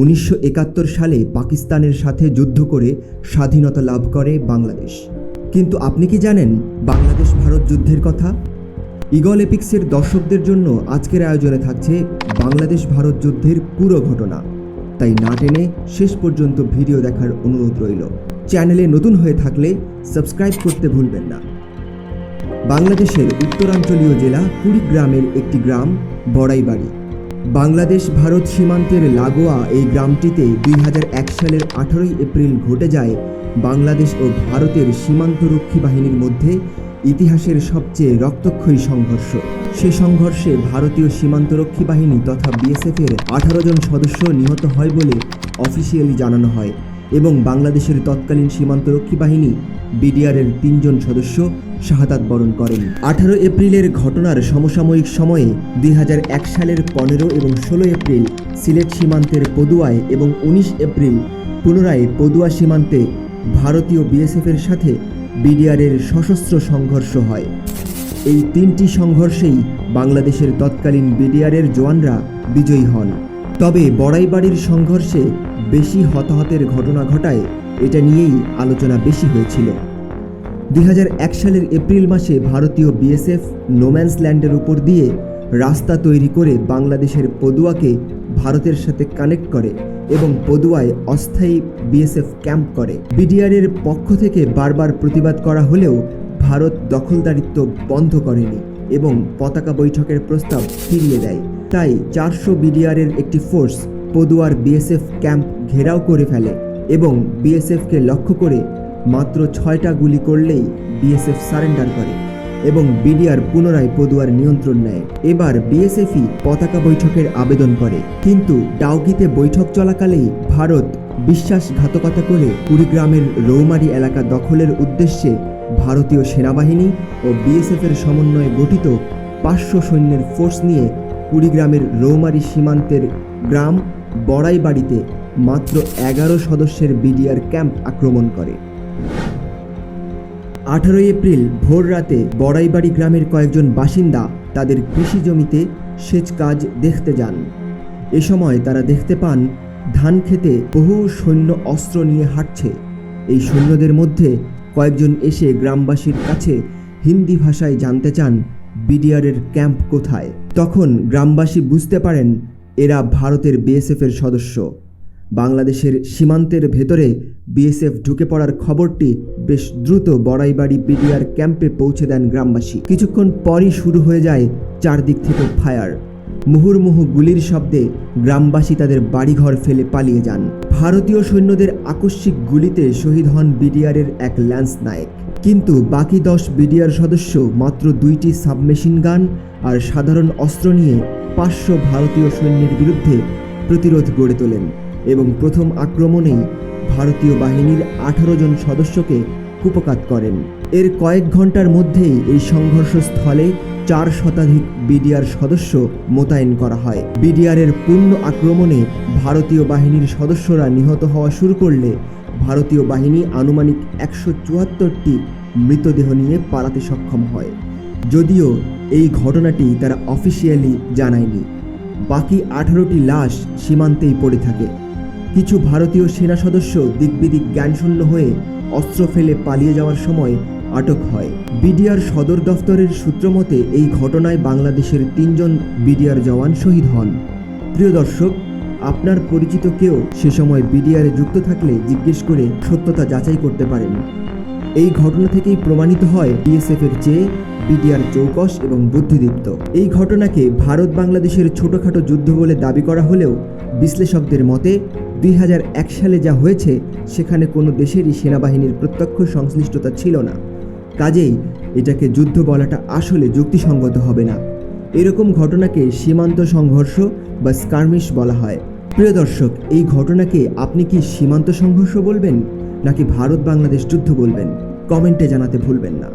উনিশশো একাত্তর সালে পাকিস্তানের সাথে যুদ্ধ করে স্বাধীনতা লাভ করে বাংলাদেশ। কিন্তু আপনি কি জানেন বাংলাদেশ ভারত যুদ্ধের কথা? ইগল এপিক্সের দর্শকদের জন্য আজকের আয়োজনে থাকছে বাংলাদেশ ভারত যুদ্ধের পুরো ঘটনা। তাই না টেনে শেষ পর্যন্ত ভিডিও দেখার অনুরোধ রইল। চ্যানেলে নতুন হয়ে থাকলে সাবস্ক্রাইব করতে ভুলবেন না। বাংলাদেশের উত্তরাঞ্চলীয় জেলা কুড়িগ্রামের একটি গ্রাম বড়াইবাড়ি। বাংলাদেশ ভারত সীমান্তের লাগোয়া এই গ্রামটিতে দুই হাজার এক সালের আঠারোই এপ্রিল ঘটে যায় বাংলাদেশ ও ভারতের সীমান্তরক্ষী বাহিনীর মধ্যে ইতিহাসের সবচেয়ে রক্তক্ষয়ী সংঘর্ষ। সে সংঘর্ষে ভারতীয় সীমান্তরক্ষী বাহিনী তথা বিএসএফের আঠারো জন সদস্য নিহত হয় বলে অফিসিয়ালি জানানো হয় এবং বাংলাদেশের তৎকালীন সীমান্তরক্ষী বাহিনী বিডিআরের তিনজন সদস্য শাহাদাত বরণ করেন। আঠারো এপ্রিলের ঘটনার সমসাময়িক সময়ে দুই হাজার এক সালের পনেরো এবং ষোলো এপ্রিল সিলেট সীমান্তের পদুয়ায় এবং উনিশ এপ্রিল পুনরায় পদুয়া সীমান্তে ভারতীয় বিএসএফের সাথে বিডিআরের সশস্ত্র সংঘর্ষ হয়। এই তিনটি সংঘর্ষেই বাংলাদেশের তৎকালীন বিডিআরের জওয়ানরা বিজয়ী হন। তবে বড়াইবাড়ির সংঘর্ষে বেশি হতাহতের ঘটনা ঘটায় এটা নিয়েই আলোচনা বেশি হয়েছিল। এক সালের এপ্রিল মাসে ভারতীয় বিএসএফ নোম্যান্স ল্যান্ডের উপর দিয়ে রাস্তা তৈরি করে বাংলাদেশের পদুয়াকে ভারতের সাথে কানেক্ট করে এবং পদুয়ায় অস্থায়ী বিএসএফ ক্যাম্প করে। বিডিআরের পক্ষ থেকে বারবার প্রতিবাদ করা হলেও ভারত দখলদারিত্ব বন্ধ করেনি এবং পতাকা বৈঠকের প্রস্তাব ফিরিয়ে দেয়। তাই চারশো বিডিআরের একটি ফোর্স পদুয়ার বিএসএফ ক্যাম্প ঘেরাও করে ফেলে এবং বিএসএফকে লক্ষ্য করে মাত্র ছয়টা গুলি করলেই বিএসএফ সারেন্ডার করে এবং বিডিআর পুনরায় পদুয়ার নিয়ন্ত্রণ নেয়। এবার বিএসএফই পতাকা বৈঠকের আবেদন করে। কিন্তু ডাউকিতে বৈঠক চলাকালেই ভারত বিশ্বাসঘাতকতা করে কুড়িগ্রামের রৌমারি এলাকা দখলের উদ্দেশ্যে ভারতীয় সেনাবাহিনী ও বিএসএফের সমন্বয়ে গঠিত পাঁচশো সৈন্যের ফোর্স নিয়ে কুড়িগ্রামের রৌমারি সীমান্তের গ্রাম বড়াইবাড়িতে মাত্র এগারো সদস্যের বিডিআর ক্যাম্প আক্রমণ করে। আঠারোই এপ্রিল ভোর রাতে বড়াইবাড়ি গ্রামের কয়েকজন বাসিন্দা তাদের কৃষি জমিতে সেচ কাজ দেখতে যান। এ সময় তারা দেখতে পান, ধান খেতে বহু সৈন্য অস্ত্র নিয়ে হাঁটছে। এই সৈন্যদের মধ্যে কয়েকজন এসে গ্রামবাসীর কাছে হিন্দি ভাষায় জানতে চান, বিডিআরের ক্যাম্প কোথায়। তখন গ্রামবাসী বুঝতে পারেন, এরা ভারতের বিএসএফের সদস্য। বাংলাদেশের সীমান্তের ভেতরে বিএসএফ ঢুকে পড়ার খবরটি বেশ দ্রুত বড়াইবাড়ি বিডিআর ক্যাম্পে পৌঁছে দেন গ্রামবাসী। কিছুক্ষণ পরই শুরু হয়ে যায় চারদিক থেকে ফায়ার। মুহুর্মুহু গুলির শব্দে গ্রামবাসী তাদের বাড়িঘর ফেলে পালিয়ে যান। ভারতীয় সৈন্যদের আকস্মিক গুলিতে শহীদ হন বিডিআরের এক ল্যান্স নায়ক কিন্তু বাকি দশ বিডিআর সদস্য মাত্র দুইটি সাবমেশিন গান আর সাধারণ অস্ত্র নিয়ে পাঁচশো ভারতীয় সৈন্যের বিরুদ্ধে প্রতিরোধ গড়ে তোলেন। এবং প্রথম আক্রমণেই ভারতীয় বাহিনীর আঠারো জন সদস্যকে কুপকাত করেন। এর কয়েক ঘণ্টার মধ্যেই এই সংঘর্ষস্থলে চার শতাধিক বিডিআর সদস্য মোতায়েন করা হয়। বিডিআরের পূর্ণ আক্রমণে ভারতীয় বাহিনীর সদস্যরা নিহত হওয়া শুরু করলে ভারতীয় বাহিনী আনুমানিক একশো চুয়াত্তরটি মৃতদেহ নিয়ে পালাতে সক্ষম হয়। যদিও এই ঘটনাটি তারা অফিসিয়ালি জানায়নি। বাকি আঠারোটি লাশ সীমান্তেই পড়ে থাকে। কিছু ভারতীয় সেনা সদস্য দিকবিদিক জ্ঞানশূন্য হয়ে অস্ত্র ফেলে পালিয়ে যাওয়ার সময় আটক হয়। বিডিআর সদর দফতরের সূত্রমতে এই ঘটনায় বাংলাদেশের তিনজন বিডিআর জওয়ান শহীদ হন। প্রিয় দর্শক, আপনার পরিচিত কেউ সে সময় বিডিআরে যুক্ত থাকলে জিজ্ঞেস করে সত্যতা যাচাই করতে পারেন। এই ঘটনা থেকেই প্রমাণিত হয় বিএসএফ এর চেয়ে বিডিআর চৌকস এবং বুদ্ধিদীপ্ত। এই ঘটনাকে ভারত বাংলাদেশের ছোটখাটো যুদ্ধ বলে দাবি করা হলেও বিশ্লেষকদের মতে দুই হাজার এক সালে যা হয়েছে, সেখানে কোনো দেশেরই সেনাবাহিনীর প্রত্যক্ষ সংশ্লিষ্টতা ছিল না। কাজেই এটাকে যুদ্ধ বলাটা আসলে যুক্তিসঙ্গত হবে না। এরকম ঘটনাকে সীমান্ত সংঘর্ষ বা স্কার্মিশ বলা হয়। প্রিয় দর্শক, এই ঘটনাকে আপনি কি সীমান্ত সংঘর্ষ বলবেন, নাকি ভারত বাংলাদেশ যুদ্ধ বলবেন? কমেন্টে জানাতে ভুলবেন না।